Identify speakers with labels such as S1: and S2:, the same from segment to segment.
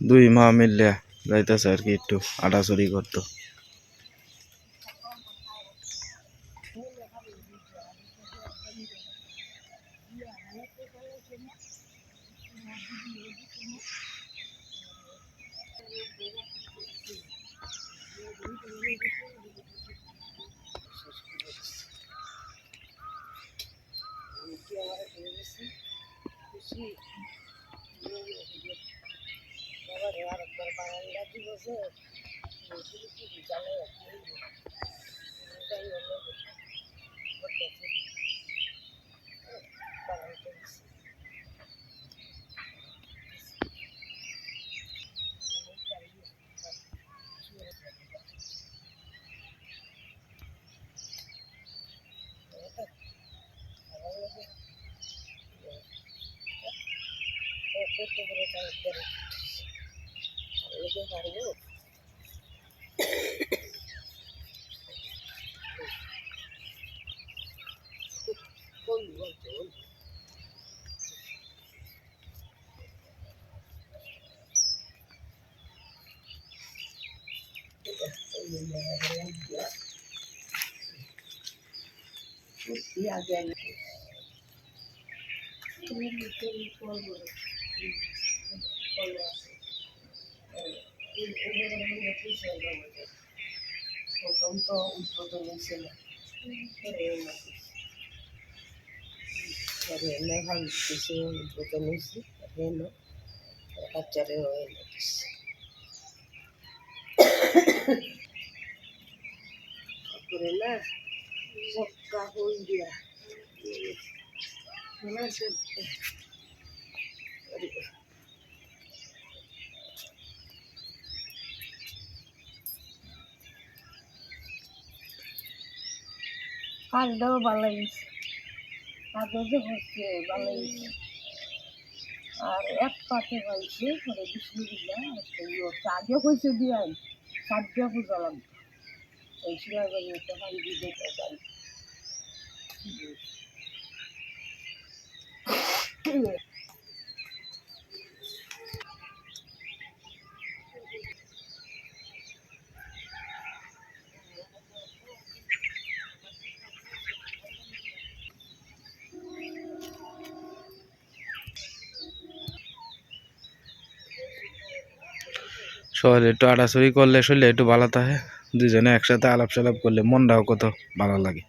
S1: দুই মা মিললে যাইতেছে আর কি একটু আটাচুরি করতো। Talagang karyo. Kung yun, yun. Yeah, again. Thank you.
S2: স্বতন্ত্র উদ্বোধন হয়েছিল মেঘাল কিছু উদ্বোধন হয়েছে রেল বাচ্চারে হয়ে গেছে তারপরে না সবকা হই দিয়া মনে আছে কাজটাও ভালো যে হচ্ছে, ভালো আর এক পাতে হয়েছে পরে বিষ্ণু হচ্ছে। আগে হয়েছে দিয়ে সাতটা পূজা লাগবে এই শিলাগঞ্জ একটা হাড়ি দিয়ে পারি।
S1: শহরে একটু আটাচুরি করলে শরীরে একটু ভালো থাকে, দুজনে একসাথে আলাপ সালাপ করলে মনটাও কত ভালো লাগে।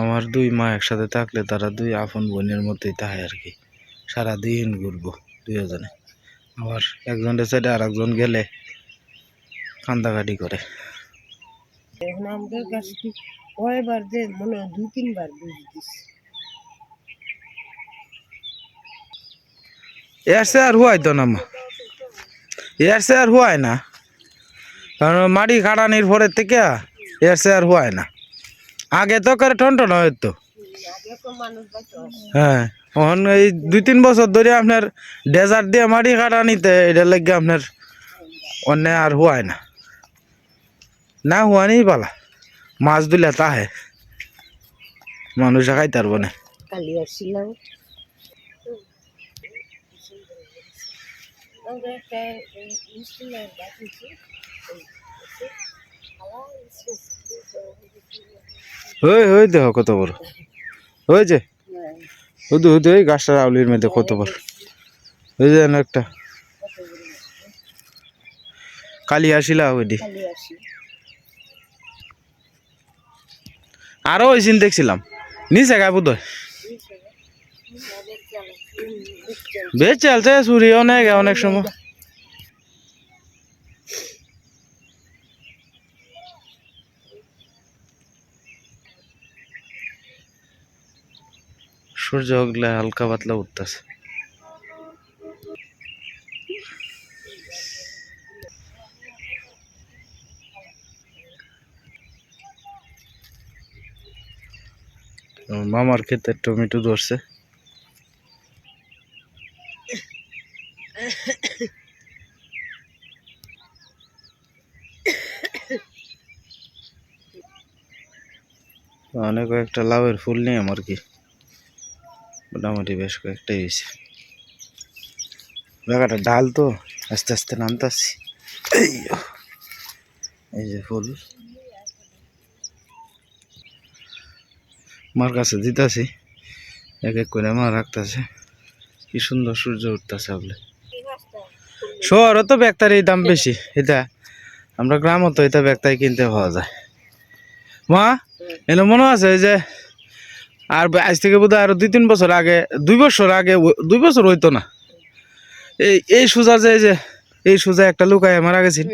S1: আমার দুই মা একসাথে থাকলে তারা দুই আপন বোনের মতোই থাকে আর কি। সারাদিন ঘুরবো দুজনে আবার একজনের সাইডে আর একজন গেলে কান্দাকাটি করে।
S2: এখন আমাদের গাছটি কয়বার যে মনে হয় দু তিনবার বুঝ দিচ্ছে
S1: এর সে আর হুয়াই তো না মা। এর সে আর হুয়ায় না। কারণ মাটি কাটানির পরের থেকে এর সে আর হুয়ায় না। আগে তো করে
S2: আগে তো
S1: হ্যাঁ এখন এই দুই তিন বছর ধরে আপনার ডেজার্ট দিয়ে মাটি কাটানিতে এটা লাগে আপনার অন্য আর হুয়ায় না। না হুয়ানি পালা। মাছ দিলে তাহে। মানুষ খাইতে পারব না।
S2: আমাদের একটা ইনস্ট্রুমেন্ট বাঁচিয়েছি
S1: ওই ওই দেহ কত বড়। ওই যে হুদু হুদু ওই গাছটা আউলির মধ্যে কত বড়। ওই যে একটা। কালি আসিলা ওইডি। আরও ওই সিন দেখছিলাম। নিচে গায়ে বোধ বেশ চলছে চুরি অনেক অনেক সময়। সূর্য হগলে হালকা পাতলা উঠতেছে। মামার ক্ষেতে টমেটো ধরছে অনেক কয়েকটা লাউয়ের ফুল নিয়ে আমার কি মোটামুটি বেশ কয়েকটাই হয়েছে। জায়গাটা ডাল তো, আস্তে আস্তে এই ও। এই যে ফুল। মার কাছে দিতাছি, এক এক করে মা রাখতেছে। কি সুন্দর সূর্য উঠতেছে বলে শহরও তো ব্যাগটার এই দাম বেশি, এটা আমরা গ্রামও তো এটা ব্যাগটাই কিনতে পাওয়া যায়। মা? এনে মনে আছে যে আর আজ থেকে বোধ হয় আরও দুই তিন বছর আগে দুই বছর আগে দুই বছর হইতো না। এই এই সোজা যে এই যে এই সোজা একটা লুকায় মারা
S2: এইটাই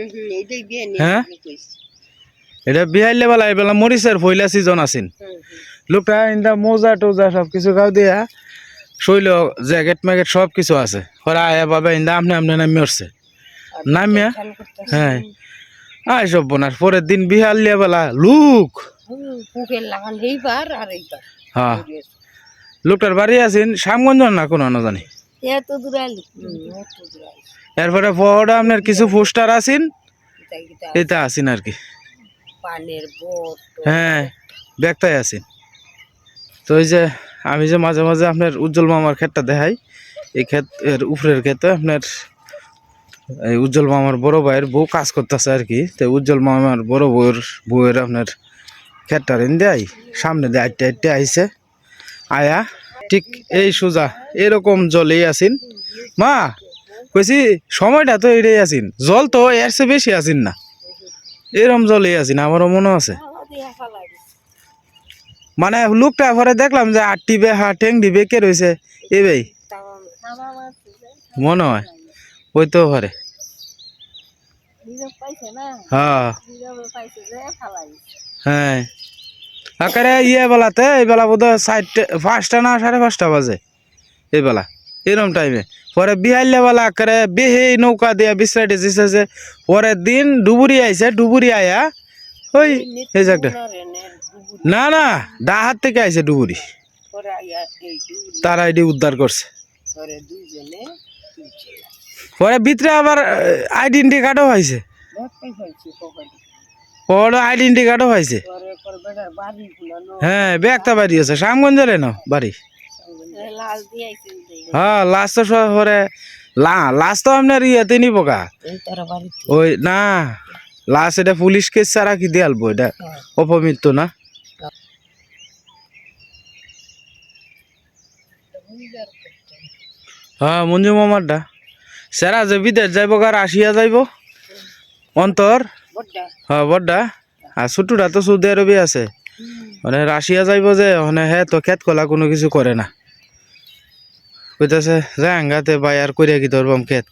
S1: হ্যাঁ? এটা বিহাইলে বেলা এবেলা মরিচের ফইলা সিজন আছেন লোকটা ইন্দা মোজা টোজা সব কিছু গাও দিয়া শৈল জ্যাকেট ম্যাকেট সব কিছু আছে। হরা আয়া বাবা ইন্দা আমনে আমনে নামি উঠছে। নামিয়া? হ্যাঁ। আয় সব বোনার পরের দিন বিহাল বেলা লুক!
S2: পুকের লাগান এইবার আর এইবার।
S1: হ্যাঁ। লোকটার বাড়ি আছেন শ্যামগঞ্জ না কোনো না জানি?
S2: এত দূর
S1: এরপরে পরে আপনার কিছু পোস্টার আছেন? এটা আছেন আর কি।
S2: পানের
S1: হ্যাঁ ব্যাগটাই আছেন। তো এই যে আমি যে মাঝে মাঝে আপনার উজ্জ্বল মামার ক্ষেতটা দেখাই এই ক্ষেত এর উপরের ক্ষেতে আপনার এই উজ্জ্বল মামার বড় ভাইয়ের বউ কাজ করতেছে আর কি। তো উজ্জ্বল মামার বড় বউয়ের বউয়ের আপনার ক্ষেতটা রেন দেয় সামনে দিয়ে আটটে আটটে আইসে আয়া ঠিক এই সোজা এরকম জলেই আসিন মা কইছি সময়টা তো এটাই আসিন জল তো এর চেয়ে বেশি আসিন না। এরম জলেই আসিন আমারও মনে আছে। মানে লোকটা পরে দেখলাম যে আট টিবে হা ঠেং দিবে কে রয়েছে এ ভাই মনে হয় ওই তো ঘরে হ্যাঁ। হ্যাঁ। আকারে ইয়ে বেলাতে এই বেলা বোধ হয় চারটে পাঁচটা না সাড়ে পাঁচটা বাজে। এই বেলা এরম টাইমে পরে বিহাইলে বেলা আকারে বেহে নৌকা দিয়া বিশ্রাইটে দিছে পরের দিন ডুবুরি আইছে ডুবুরি আয়া ওই এই যে একটা না না ডা হাত থেকে আইছে ডুবুরি। তারা এটি উদ্ধার করছে।
S2: পরে
S1: ভিতরে আবার আইডেন্টি কার্ডও পাইছে
S2: পকেটে
S1: ওর আইডেন্টি কার্ডও পাইছে হ্যাঁ ব্যাগটা বাড়ি আছে, শ্যামগঞ্জের না বাড়ি। হ্যাঁ লাস্ট তো সব লা লাস্ট তো আপনার ইয়েতে নিব কা ওই, না লাস্ট এটা পুলিশ কেস ছাড়া কি দিয়ে আলবো এটা অপমৃত্যু না? হ্যাঁ মঞ্জু মামারটা। সেরা যে বিদেশ যাইব কার আসিয়া যাইব। অন্তর। হ্যাঁ বড্ডা? আর ছোটটা তো সৌদি আরবে আছে। মানে রাশিয়া যাইব যে মানে হে তো খেত কলা কোনো কিছু করে না। কইতাছে যা আঙ্গাতে বাই আর করিয়া কি ধরবাম খেত।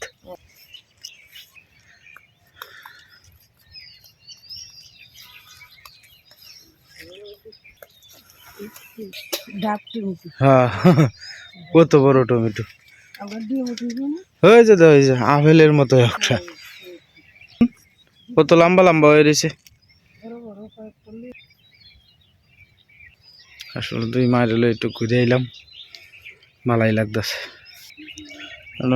S1: হ্যাঁ কত বড় টমেটো।
S2: আবার দিয়ে মুখি
S1: হয়েছে তো হয়েছে আপেলের মতো একটা কত লম্বা লম্বা হয়ে রয়েছে। আসলে দুই মাইল হলো একটু ঘুরে এলাম। মালাই লাগতেছে।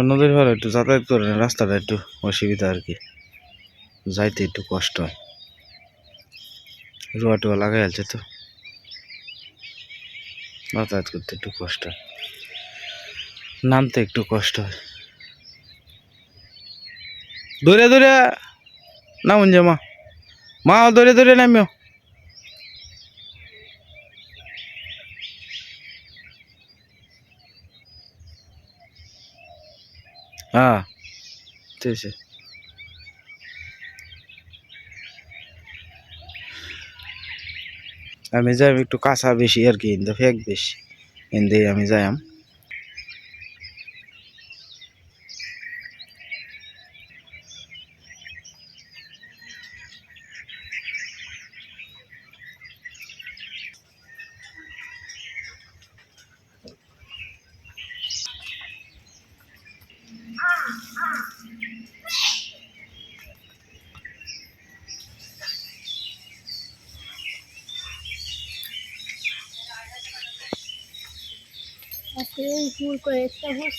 S1: নদীর ভালো একটু যাতায়াত করে না, রাস্তাটা একটু অসুবিধা আর কি। যাইতে একটু কষ্ট হয়। রোয়া টোয়া লাগাই আছে তো। যাতায়াত করতে একটু কষ্ট হয়। নামতে একটু কষ্ট হয়। দূরে দূরে! নামুন যে মা। মা দূরে দূরে নামিও। হ্যাঁ ঠিক আছে আমি যাই একটু কাঁচা বেশি আর কি ইন্দা ফেক বেশি। ইন্দে আমি যাইম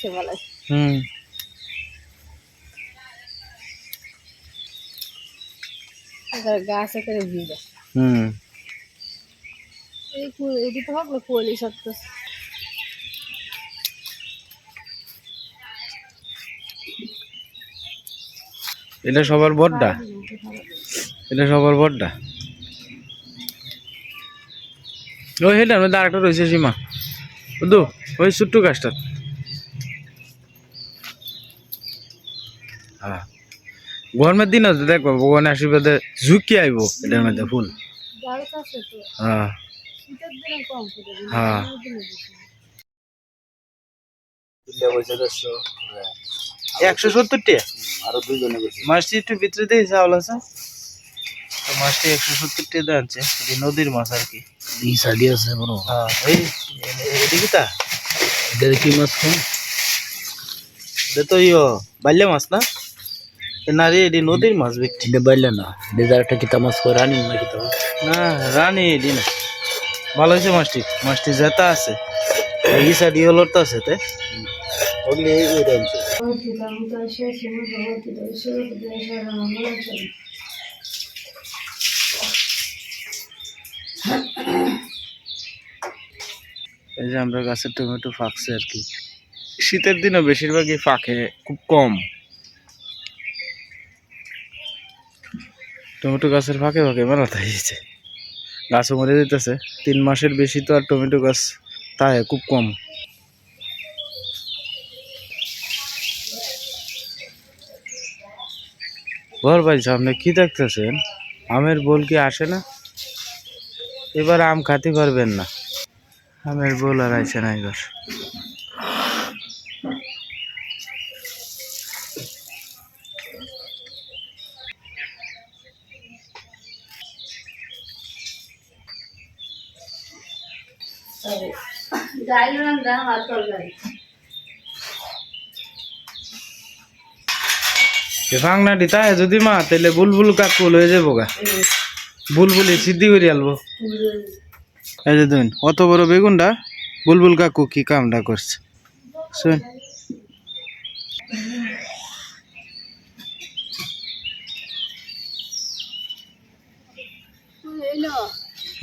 S2: ভালো
S1: হুম।
S2: গাছে করে ভিজে।
S1: হুম।
S2: এই এটি তো ভাবলো ফুলই সত্য
S1: এটা সবার বড়টা এটা সবার বড়টা ওই হেটার মধ্যে আরেকটা রয়েছে সীমা। বুঝু ওই ছোট্ট গাছটা। হ্যাঁ গরমের দিন আছে দেখব ভগবানের আশীর্বাদে ঝুঁকি আইব এটার মধ্যে ফুল। হ্যাঁ।
S2: শীতের দিনে কম করে দিন
S1: হ্যাঁ একশো সত্তর টাকা
S3: আরও দুইজনে গেছে
S1: মাছটি একটু ভিতরে দিয়ে চাউল আছে? তো মাছটি একশো এটি নদীর মাছ আর কি।
S3: এই সাইডে আছে বড়।
S1: হ্যাঁ এই এদিকে তা?
S3: এদের কি মাছ খাও
S1: এটা তো ইয়ো বাল্যা মাছ না? না রে এটি নদীর মাছ বিক্রি।
S3: এটা বাইলে না ডেজার একটা কিতা মাছ করে রানি না কিতা মাছ
S1: না রানি এটি না। ভালো হয়েছে মাছটি মাছটি জেতা আছে। এই সাইড ইয়েলোর তো আছে তে
S3: ওগুলি ওই রানছে
S1: এই যে আমরা গাছের টমেটো ফাঁকছে আর কি। শীতের দিনও বেশিরভাগই ফাঁকে খুব কম। টমেটো গাছের ফাঁকে ফাঁকে মেলা থাকছে গাছও মরে যেতেছে। তিন মাসের বেশি তো আর টমেটো গাছ তাই খুব কম। ঘর ভাই সামনে কি দেখতেছেন? আমের বল কি আসে না? এবার আম খাতে পারবেন না। আমের বল আর আইছে না এবার।
S2: রান্না আর তরকারি
S1: দিতা যদি মা তাহলে বুলবুল কাকু লয়ে যাব গা। বুলবুলি সিদ্ধি করে আলবো। এই যে দিন অত বড় বেগুনটা বুলবুল কাকু কি কামটা করছে? শুন।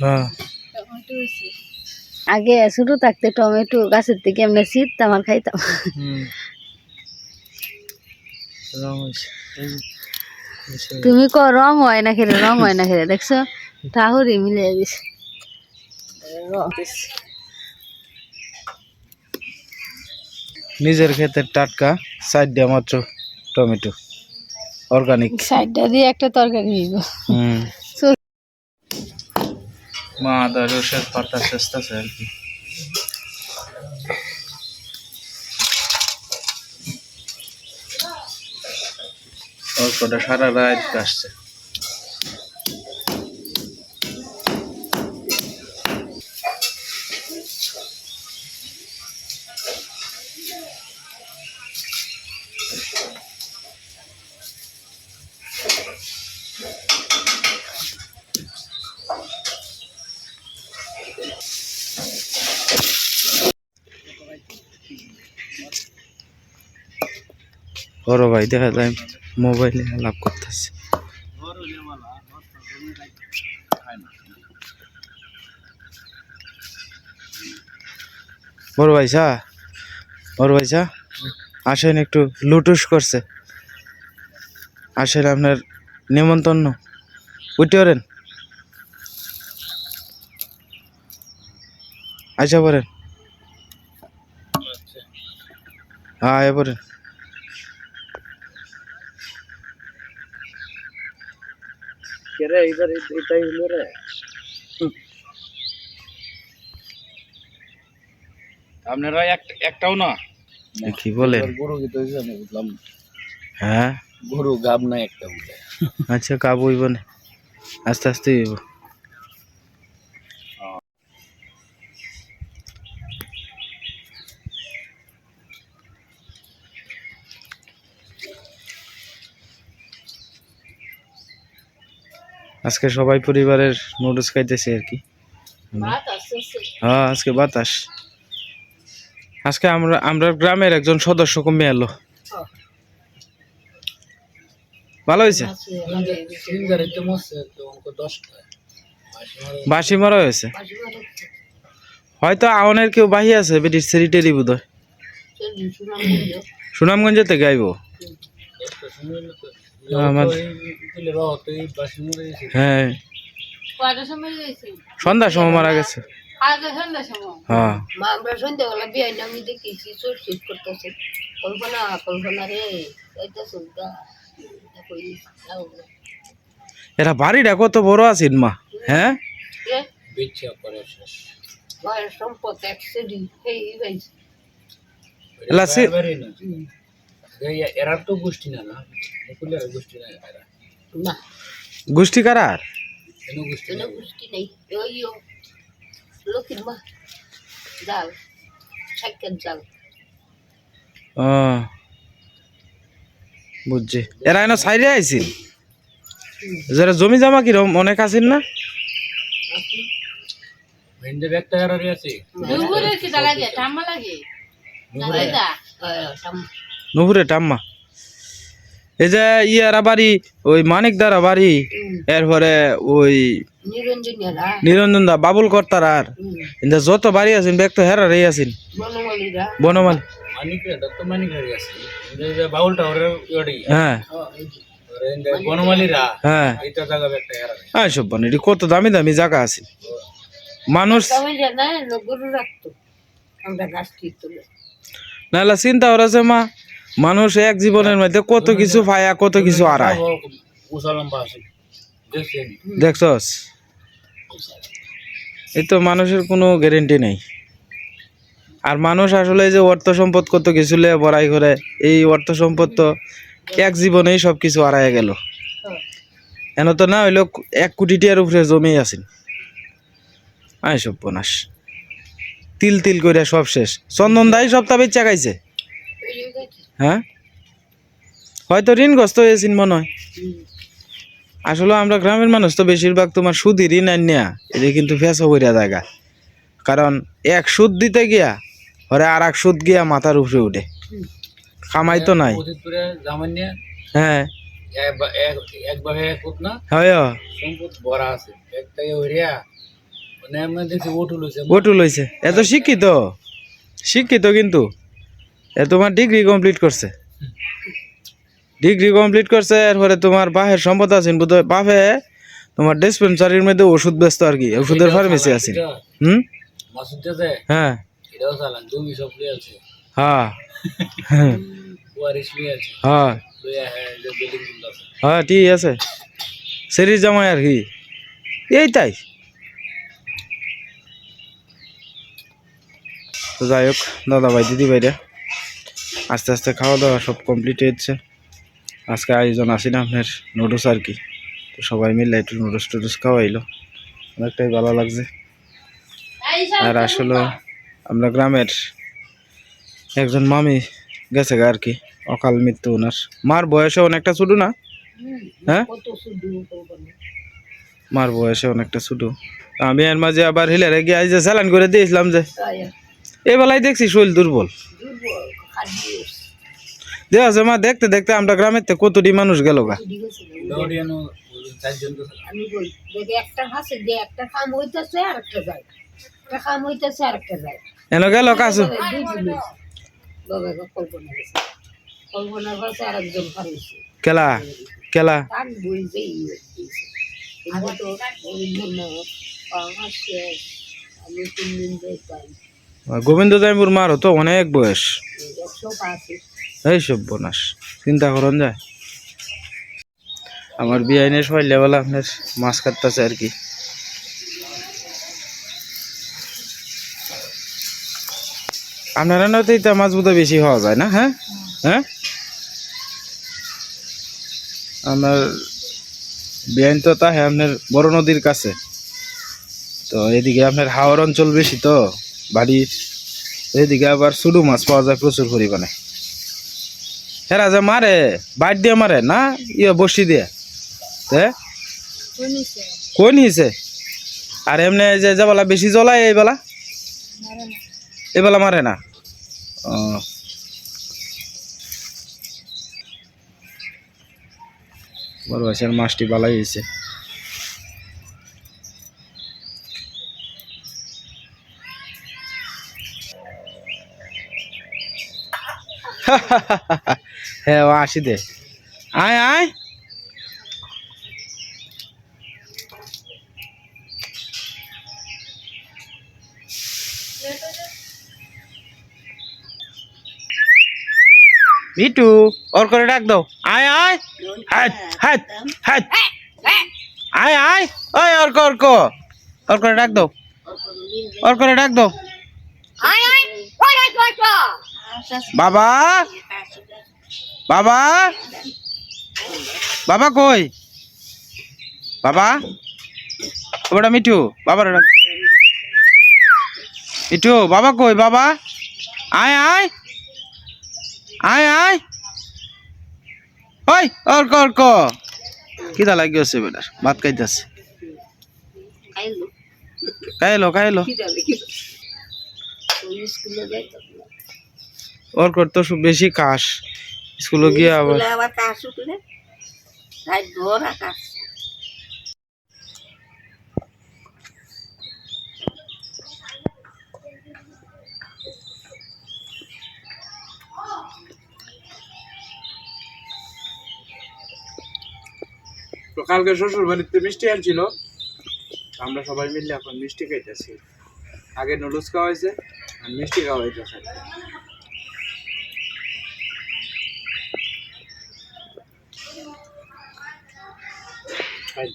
S1: হ্যাঁ।
S2: আগে শুরু থাকতে টমেটো গাছের থেকে এমনি শীত আমার খাইতাম। তুমি ক রং হয় না খেলে রং হয় না খেলে দেখছ? ঠাহুরি মিলে দিছে
S1: নিজের ক্ষেতের টাটকা সাইড দিয়ে মাত্র টমেটো। অর্গানিক
S2: সাইডটা দিয়ে একটা তরকারি চল।
S1: মা আদা রসের পাতা চেষ্টা আছে আর কি। অল্পটা সারা রাত কাশছে বড় ভাই, দেখা যায় মোবাইলে আলাপ করতেছে। বড় ভাই সা বড় ভাই সা আসেন একটু লুটুস করছে। আসেন আপনার নিমন্ত্রণ উঠতে পারেন আচ্ছা পড়েন। হ্যাঁ এ পড়েন।
S3: কেরে এবার এটাই হলো রে।
S1: আপনারা একটাও না? কি বলে?
S3: গরু কি তো জানি বুঝলাম
S1: হ্যাঁ?
S3: গরু গাব না একটা বলে
S1: আচ্ছা কাবু হইব না আস্তে আস্তে হইব আজকে সবাই পরিবারের নুডলস খাইতেছে আর কি। হ্যাঁ আজকে বাতাস। আজকে আমরা আমরা গ্রামের একজন সদস্য কমে এলো। ভালো হয়েছে? বাসি মারা হয়েছে? হয়তো আওনের কেউ বাহি আছে, ব্রিটিশ সেরিটেরি বোধ হয় সুনামগঞ্জে থেকে আইব। আমার হ্যাঁ।
S2: সময় গেছি?
S1: সন্ধ্যার সময় মারা গেছে।
S2: আগে সন্ধ্যার সময়?
S1: হ্যাঁ।
S2: মা আমরা সন্ধ্যাবেলা বিয়ে না আমি দেখেছি চোর শীত করতেছে। কল্পনা কল্পনা রে এটা
S1: এরা বাড়িটা কত বড় আছেন মা? হ্যাঁ?
S2: সম্পদ এক
S3: এরা তো গোষ্ঠী না না? গোষ্ঠী না এরা।
S2: না।
S1: গোষ্ঠী কারার?
S3: কেন গোষ্ঠী
S2: কোনো গোষ্ঠী নেই। ওই লক্ষ্মীর মা জাল সাক্ষাৎ জাল।
S1: বুঝছি। এরা এনে সাইডে আইছিল? যারা জমি জমা কিরম অনেক আছেন না?
S3: ভেন্ডে ব্যাগটা এরা আছে।
S2: দুপুরে কি লাগে? ঠাম্মা লাগে
S1: নুপুরে টাম্মা এই যে ইয়ারা বাড়ি ওই মানিক দ্বারা বাড়ি এরপরে ওই নিরঞ্জন দা বাবুল কর্তার আর। যত বাড়ি আছেন ব্যাগ তো হেরারই আছেন।
S2: বনমালীরা
S1: বনমাল।
S3: হয়ে।
S1: হ্যাঁ। সব বান কত দামি দামি জায়গা আছে। মানুষ নাহলে চিন্তা করেছে মা মানুষ এক জীবনের মধ্যে কত কিছু পায়া, কত কিছু আড়ায় দেখছস? এই তো মানুষের কোনো গ্যারেন্টি নেই। আর মানুষ আসলে যে অর্থ সম্পদ কত কিছু লে বড়াই করে, এই অর্থ সম্পদ তো এক জীবনেই সব কিছু হারায় গেল। এন তো না হইল এক কোটি টিয়ার উপরে জমি আছেন। আয় সব বনাস তিল তিল করে সব শেষ। চন্দন দাই সব বেচা খাইছে হ্যাঁ? হয়তো ঋণগ্রস্ত হয়েছেন মনে হয়। আসলে আমরা গ্রামের মানুষ তো বেশিরভাগ তোমার সুদি ঋণ আন নেয়া এটা কিন্তু ফেসো করিয়া জায়গা কারণ এক সুদ দিতে গিয়া ওরে আর এক সুদ গিয়া মাথার উপরে উঠে। কামাই তো নাই। হ্যাঁ। শিক্ষিত। শিক্ষিত কিন্তু। তোমার ডিগ্রি কমপ্লিট করছে। ডিগ্রি কমপ্লিট করছে এরপরে তোমার বাহের সম্পদ আছেন বোধহয় বাপে তোমার ডিসপেন্সারির মধ্যে ওষুধ ব্যস্ত আর কি ওষুধের ফার্মেসি আছে। হুম? হ্যাঁ।
S3: আছে।
S1: হ্যাঁ।
S3: আছে।
S1: হ্যাঁ।
S3: হ্যাঁ আছে।
S1: হ্যাঁ ঠিক আছে। সেরির জামাই আর কি। এই তাই। তো যাই হোক দাদা ভাই দিদি ভাইরা আস্তে আস্তে খাওয়া দাওয়া সব কমপ্লিট হয়েছে আজকে আয়োজন আসি না আপনার নুডলস আর কি। তো সবাই মিলে একটু নুডলস টুডলস খাওয়াইলো। অনেকটাই ভালো লাগছে। আর আসলে আমরা গ্রামের একজন মামি গেছে আর কি, অকাল মৃত্যু ওনার। মার বয়সে অনেকটা ছোট না? হ্যাঁ? মার বয়সে অনেকটা ছোট। আমি এর মাঝে আবার হিলারে গিয়ে যে স্যালান করে দিয়েছিলাম যে এবেলায় দেখছি শরীর দুর্বল। দেওয়া আছে মা দেখতে দেখতে আমরা গ্রামের থেকে কতটি মানুষ গেল গা।
S2: আমি বলি দেখি একটা হাসে যে একটা খাম হইতেছে আর একটা যায়। একটা খাম হইতেছে আর একটা যায়।
S1: এন গেল কাছু
S2: কল্পনা গেছে আর একজন ফারুছে
S1: কেলা কেলা।
S2: তার বই যে আমি তো বললাম না আমার শেষ। আমি তিন দিন দেখতাম
S1: গোবিন্দ জাইমুর মার তো অনেক বয়স। এই সব বনাস চিন্তা করন যায়। আমার বিআইনের সবাই লেভেল আপনার মাছ কাটতেছে আর কি। আপনারা না তো এটা মাছ বোধহয় বেশি হওয়া যায় না হ্যাঁ? হ্যাঁ? আপনার বিআইন তো তা হ্যাঁ আপনার বড় নদীর কাছে। তো এদিকে আপনার হাওয়ার অঞ্চল বেশি তো। বাড়ির এদিকে আবার সুডু মাছ পাওয়া যায় প্রচুর পরিমাণে। হেরা যে মারে বাইট দিয়ে মারে না? ইয়ে বসি দিয়ে। হ্যাঁ কোন হিসে আর এমনি যে যে বেলা বেশি জ্বলায় এই বেলা? এই বেলা মারে না? ও। বড় মাছটি বালাই হয়েছে। হ্যাঁ আসি দে। আয় আয়। ভিটু ওর করে ডাক দাও। আয় আয়। আয় আয়। ওই অর্ক অর্ক ওর করে। ডাক দাও। ওর করে ডাক দাও।
S2: আয় আয়।
S1: বাবা? বাবা? বাবা কই? বাবা? ওটা মিঠু বাবার মিঠু বাবা কই? বাবা? আয় আয়। আয় আয়। ওই অর্ক অর্ক কিদা লাগিয়েছে বেটার ভাত খাইতেছে। খাইলো। খাইলো
S2: কি যাবে কি ওই স্কুলে যাইতো
S1: অর্কর তো বেশি কাশ স্কুলে গিয়ে আবার তো কালকে শ্বশুর বাড়িতে মিষ্টি আনছিল। আমরা সবাই মিলে এখন মিষ্টি খাইতেছি। আগে নুডলস খাওয়া হয়েছে আর মিষ্টি খাওয়া হইতেছে। সকালে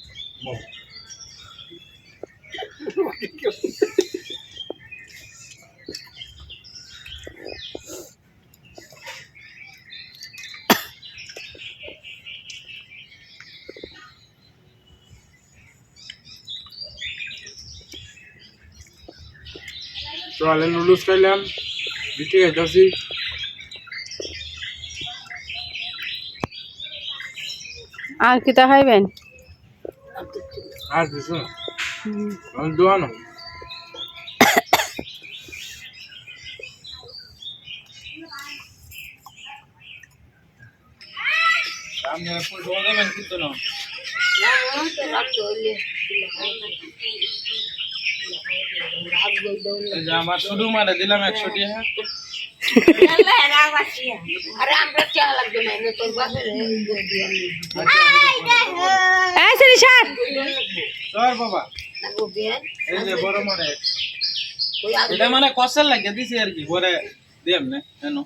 S1: নুডলস খাইলাম মিষ্টি খাইতেছি।
S2: আর কিতা খাইবেন?
S1: আর কিছু না দোয়ানো আমার শুধু মারে দিলাম একশো টাকা এটা মানে কষের লাগে দিছি আর কি পরে দিয়াম না কেন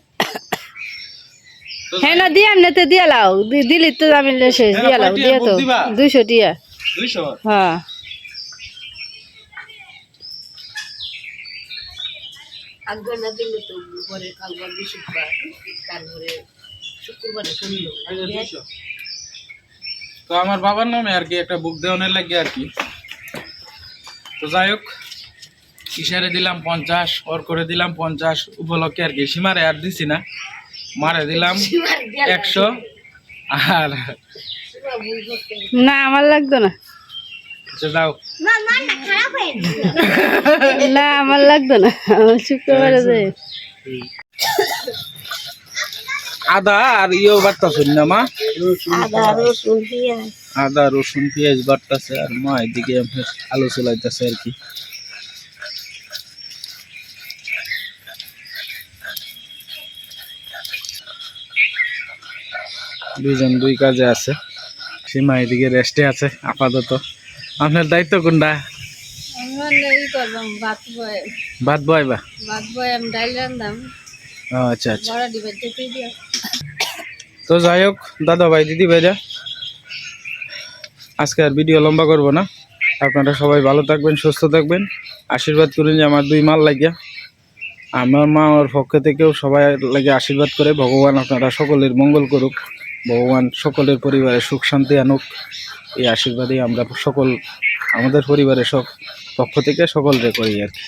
S4: হ্যাঁ না দিয়ে লাও দিলি তো আমি শেষ দিয়ে লাও দিয়ে তো দুইশো টিয়া।
S1: দুইশো
S4: হ্যাঁ।
S2: না দিলে তো পরে কালবার বৃহস্পতিবার তারপরে শুক্রবারে শুনলো
S1: এই যে দুইশো। তো আমার বাবার নামে আর কি একটা বুক দেওয়ানের লাগে আর কি। তো যাই হোক কিসারে দিলাম পঞ্চাশ ওর করে দিলাম পঞ্চাশ উপলক্ষে আর কি। সীমারে আর দিছি না। মারে দিলাম একশো। আর
S4: না আমার লাগতো না।
S1: আচ্ছা যাও।
S4: না আমার লাগতো না। আমার শুক্রবারে যে।
S1: আদা আর ইয়েও বাড়তাছে না মা?
S2: আদা রসুন পেঁয়াজ।
S1: বাড়তাছে আর মা এদিকে আলু চলাইতেছে আর কি। দুইজন দুই কাজে আছে। সীমা এদিকে রেস্টে আছে আপাতত। আপনার দায়িত্ব কোনটা?
S4: করবাম ভাত বয়।
S1: ভাত বয়বা?
S4: ভাত বয় আমি রান্দাম।
S1: আচ্ছা আচ্ছা।
S4: বড়
S1: তো যাই হোক দাদা ভাই দিদি ভাইরা আজকে আর ভিডিও লম্বা করব না। আপনারা সবাই ভালো থাকবেন সুস্থ থাকবেন। আশীর্বাদ করুন যে আমার দুই মাল লাগিয়া। আমার মা ওর পক্ষ থেকেও সবাই লাগে আশীর্বাদ করে। ভগবান আপনারা সকলের মঙ্গল করুক। ভগবান সকলের পরিবারে সুখ শান্তি আনুক। এই আশীর্বাদেই আমরা সকল আমাদের পরিবারের সব পক্ষ থেকে সকলকে করি আর কি।